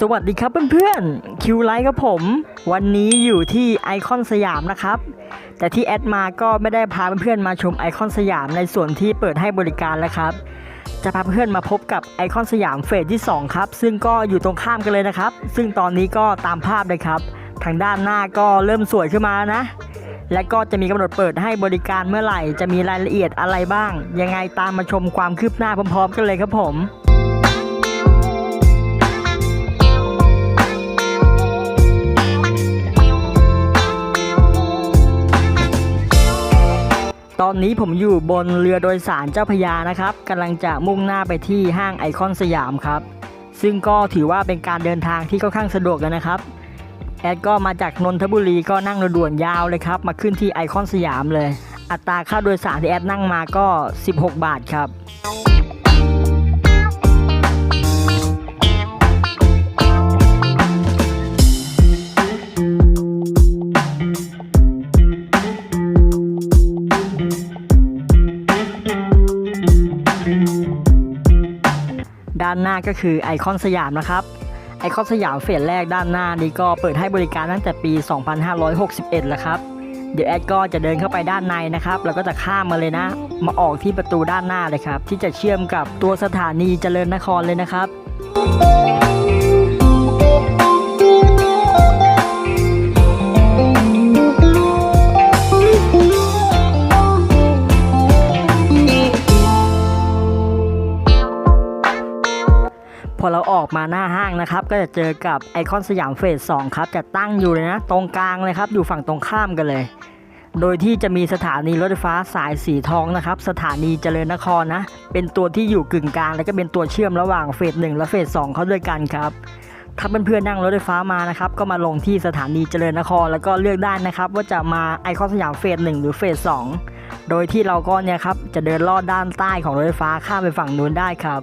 สวัสดีครับเพื่อนๆคิวไลท์ครับผม วันนี้อยู่ที่ไอคอนสยามนะครับ แต่ที่แอดมาก็ไม่ได้พาเพื่อนๆมาชมไอคอนสยามในส่วนที่เปิดให้บริการแล้วครับ จะพาเพื่อนมาพบกับไอคอนสยามเฟสที่ 2 ครับ ซึ่งก็อยู่ตรงข้ามกันเลยนะครับ ซึ่งตอนนี้ก็ตามภาพเลยครับ ทางด้านหน้าก็เริ่มสวยขึ้นมานะ และก็จะมีกำหนดเปิดให้บริการเมื่อไหร่ จะมีรายละเอียดอะไรบ้าง ยังไงตามมาชมความคืบหน้าพร้อมๆ กันเลยครับผม ตอนนี้ผมอยู่บนเรือโดยสารเจ้าพยานะครับกำลังจะมุ่งหน้าไปที่ห้างไอคอนสยามครับ ซึ่งก็ถือว่าเป็นการเดินทางที่ค่อนข้างสะดวกแล้วนะครับ แอดก็มาจากนนทบุรีก็นั่งรถด่วนยาวเลยครับ มาขึ้นที่ไอคอนสยามเลย อัตราค่าโดยสารที่แอดนั่งมาก็ 16 บาทครับานหน้าก็คือไอคอนสยามนะครับไอคอนสยามเฟสแรกด้านหน้านี้ก็เปิดให้บริการตั้งแต่ปี 2561 แล้วครับ เดี๋ยวแอดก็จะเดินเข้าไปด้านในนะครับ แล้วก็จะข้ามมาเลยนะ มาออกที่ประตูด้านหน้าเลยครับ ที่จะเชื่อมกับตัวสถานีเจริญนครเลยนะครับ ออกมาหน้าห้างนะครับ ก็จะเจอกับไอคอนสยามเฟส2ครับ จะตั้งอยู่เลยนะ ตรงกลางเลยครับ อยู่ฝั่งตรงข้ามกันเลย โดยที่จะมีสถานีรถไฟฟ้าสายสีทองนะครับ สถานีเจริญนครนะ เป็นตัวที่อยู่กึ่งกลาง แล้วก็เป็นตัวเชื่อมระหว่างเฟส1และเฟส2เขาด้วยกันครับถ้าเพื่อนๆนั่งรถไฟฟ้ามานะครับ ก็มาลงที่สถานีเจริญนคร แล้วก็เลือกได้นะครับ ว่าจะมาไอคอนสยามเฟส1หรือเฟส2โดยที่เราก็เนี่ยครับจะเดินลอดด้านใต้ของรถไฟฟ้าข้ามไปฝั่งนู้นได้ครับ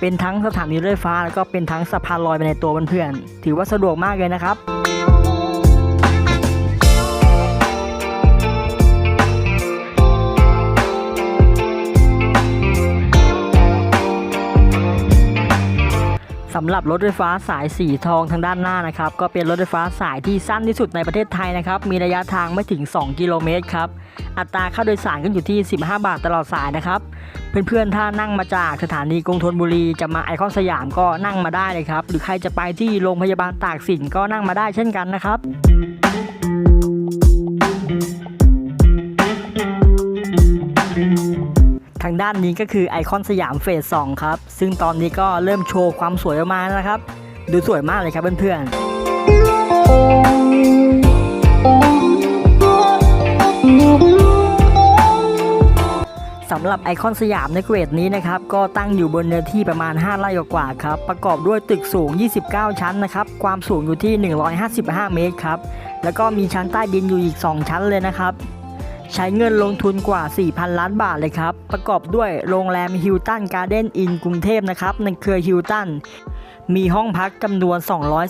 เป็นทั้งสถานีรถไฟฟ้า แล้วก็เป็นทั้งสะพานลอยไปในตัวเพื่อนๆถือว่าสะดวกมากเลยนะครับ สำหรับรถไฟฟ้าสายสีทองทางด้านหน้านะครับก็เป็นรถไฟฟ้าสายที่สั้นที่สุดในประเทศไทยนะครับมีระยะทางไม่ถึง 2 กิโลเมตรครับอัตราค่าโดยสารก็อยู่ที่ 15 บาทตลอดสายนะครับเพื่อนๆถ้านั่งมาจากสถานีกรุงธนบุรีจะมาไอคอนสยามก็นั่งมาได้เลยครับหรือใครจะไปที่โรงพยาบาลตากสินก็นั่งมาได้เช่นกันนะครับ ทางด้านนี้ก็คือไอคอนสยามเฟส2ครับ ซึ่งตอนนี้ก็เริ่มโชว์ความสวยออกมาแล้วนะครับ ดูสวยมากเลยครับเพื่อนๆสำหรับไอคอนสยามในเกรดนี้นะครับ ก็ตั้งอยู่บนเนื้อที่ประมาณ 5 ไร่กว่าครับ ประกอบด้วยตึกสูง 29 ชั้นนะครับ ความสูงอยู่ที่ 155 เมตรครับ แล้วก็มีชั้นใต้ดินอยู่อีก 2 ชั้นเลยนะครับ ใช้เงินลงทุนกว่า 4,000 ล้านบาทเลยครับ ประกอบด้วยโรงแรมฮิลตันการ์เด้นอินกรุงเทพนะครับในเครือฮิลตันมีห้องพักจำนวน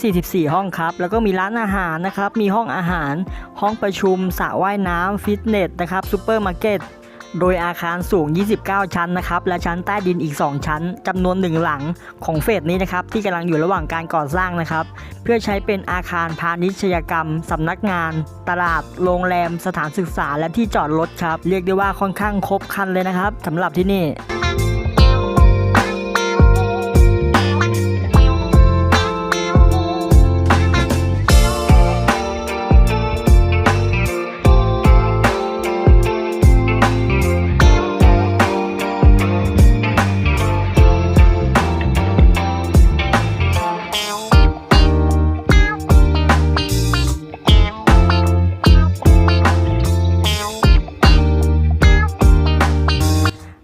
244 ห้องครับ แล้วก็มีร้านอาหารนะครับ มีห้องอาหาร ห้องประชุมสระว่ายน้ำฟิตเนสนะครับซูเปอร์มาร์เก็ต โดยอาคารสูง 29 ชั้นนะครับและชั้นใต้ดินอีก 2 ชั้นจำนวนหนึ่งหลังของเฟสนี้นะครับที่กำลังอยู่ระหว่างการก่อสร้างนะครับ เพื่อใช้เป็นอาคารพาณิชยกรรมสำนักงาน ตลาด โรงแรม สถานศึกษา และที่จอดรถครับ เรียกได้ว่าค่อนข้างครบครันเลยนะครับสำหรับที่นี่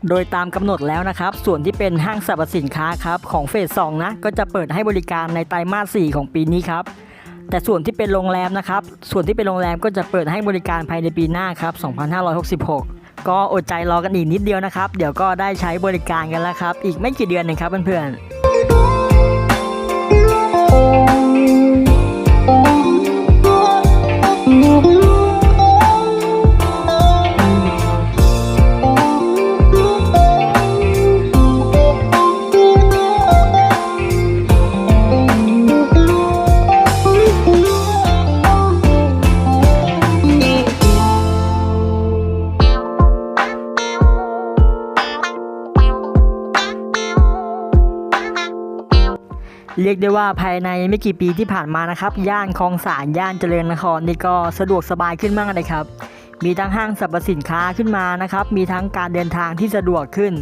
โดยตามกำหนดแล้วนะครับ ส่วนที่เป็นห้างสรรพสินค้าครับของเฟส2นะ ก็จะเปิดให้บริการในไตรมาส 4 ของปีนี้ครับ แต่ส่วนที่เป็นโรงแรมนะครับ ส่วนที่เป็นโรงแรมก็จะเปิดให้บริการภายในปีหน้าครับ 2566 ก็อดใจรอกันอีกนิดเดียวนะครับ เดี๋ยวก็ได้ใช้บริการกันแล้วครับ อีกไม่กี่เดือนเองครับเพื่อนๆ เรียกได้ว่าภายในไม่กี่ปีที่ผ่านมานะครับ ย่านคลองสานย่านเจริญนครนี่ก็สะดวกสบายขึ้นมากเลยครับ มีทั้งห้างสรรพสินค้าขึ้นมานะครับ มีทั้งการเดินทางที่สะดวกขึ้น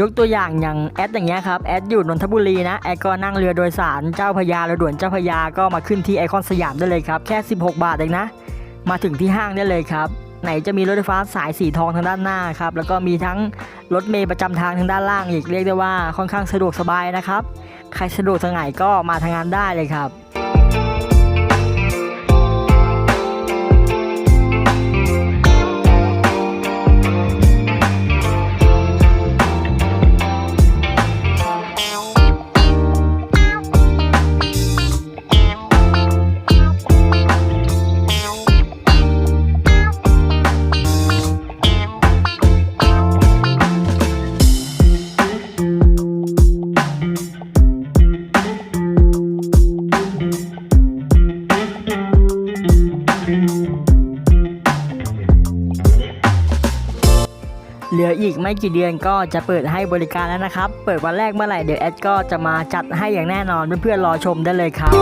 ยกตัวอย่างอย่างแอดอย่างเงี้ยครับแอดอยู่นนทบุรีนะแอดก็นั่งเรือโดยสารเจ้าพระยาเรือด่วนเจ้าพระยาก็มาขึ้นที่ไอคอนสยามได้เลยครับแค่ 16 บาทเองนะ มาถึงที่ห้างได้เลยครับ ไหนจะมีรถไฟฟ้าสายสีทองทางด้านหน้าครับแล้วก็มีทั้งรถเมล์ประจำทางทางด้านล่างอีกเรียกได้ว่าค่อนข้างสะดวกสบายนะครับ ใครสะดวกทางไหนก็มาทางงานได้เลยครับ อีกไม่กี่เดือนก็จะเปิดให้บริการแล้วนะครับ เปิดวันแรกเมื่อไหร่เดี๋ยวแอดก็จะมาจัดให้อย่างแน่นอนเพื่อนๆรอชมได้เลยครับ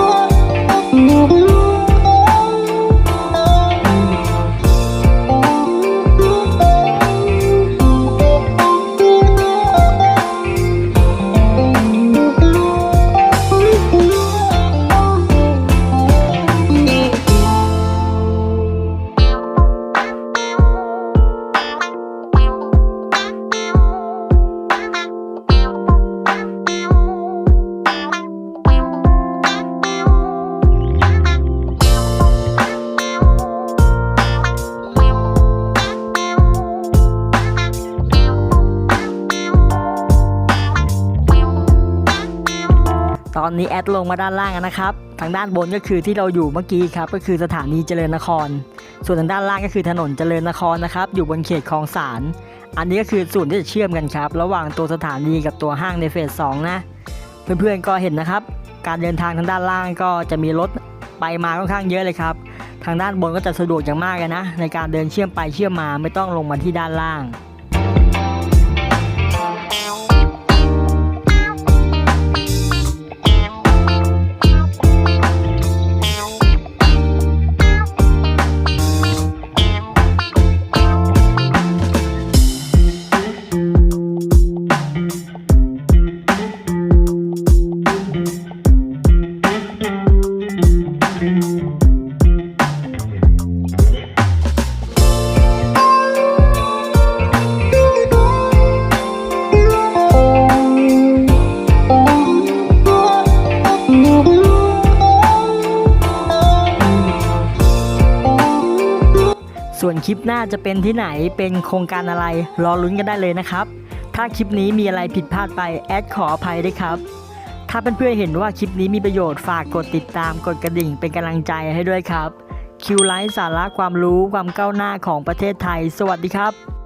อนนี้แอดลงมาด้านล่างนะครับ ทางด้านบนก็คือที่เราอยู่เมื่อกี้ครับ ก็คือสถานีเจริญนคร ส่วนทางด้านล่างก็คือถนนเจริญนครนะครับ อยู่บนเขตคลองสาร อันนี้ก็คือส่วนที่จะเชื่อมกันครับ ระหว่างตัวสถานีกับตัวห้างในเฟสสองนะ เพื่อนๆก็เห็นนะครับ การเดินทางทางด้านล่างก็จะมีรถไปมาค่อนข้างเยอะเลยครับ ทางด้านบนก็จะสะดวกอย่างมากเลยนะ ในการเดินเชื่อมไปเชื่อมมาไม่ต้องลงมาที่ด้านล่าง คลิปหน้าจะเป็นที่ไหนเป็นโครงการอะไร รอลุ้นกันได้เลยนะครับ ถ้าคลิปนี้มีอะไรผิดพลาดไปแอดขออภัยด้วยครับ ถ้าเพื่อนๆเห็นว่าคลิปนี้มีประโยชน์ฝากกดติดตามกดกระดิ่งเป็นกำลังใจให้ด้วยครับคิวไลฟ์สาระความรู้ความก้าวหน้าของประเทศไทย สวัสดีครับ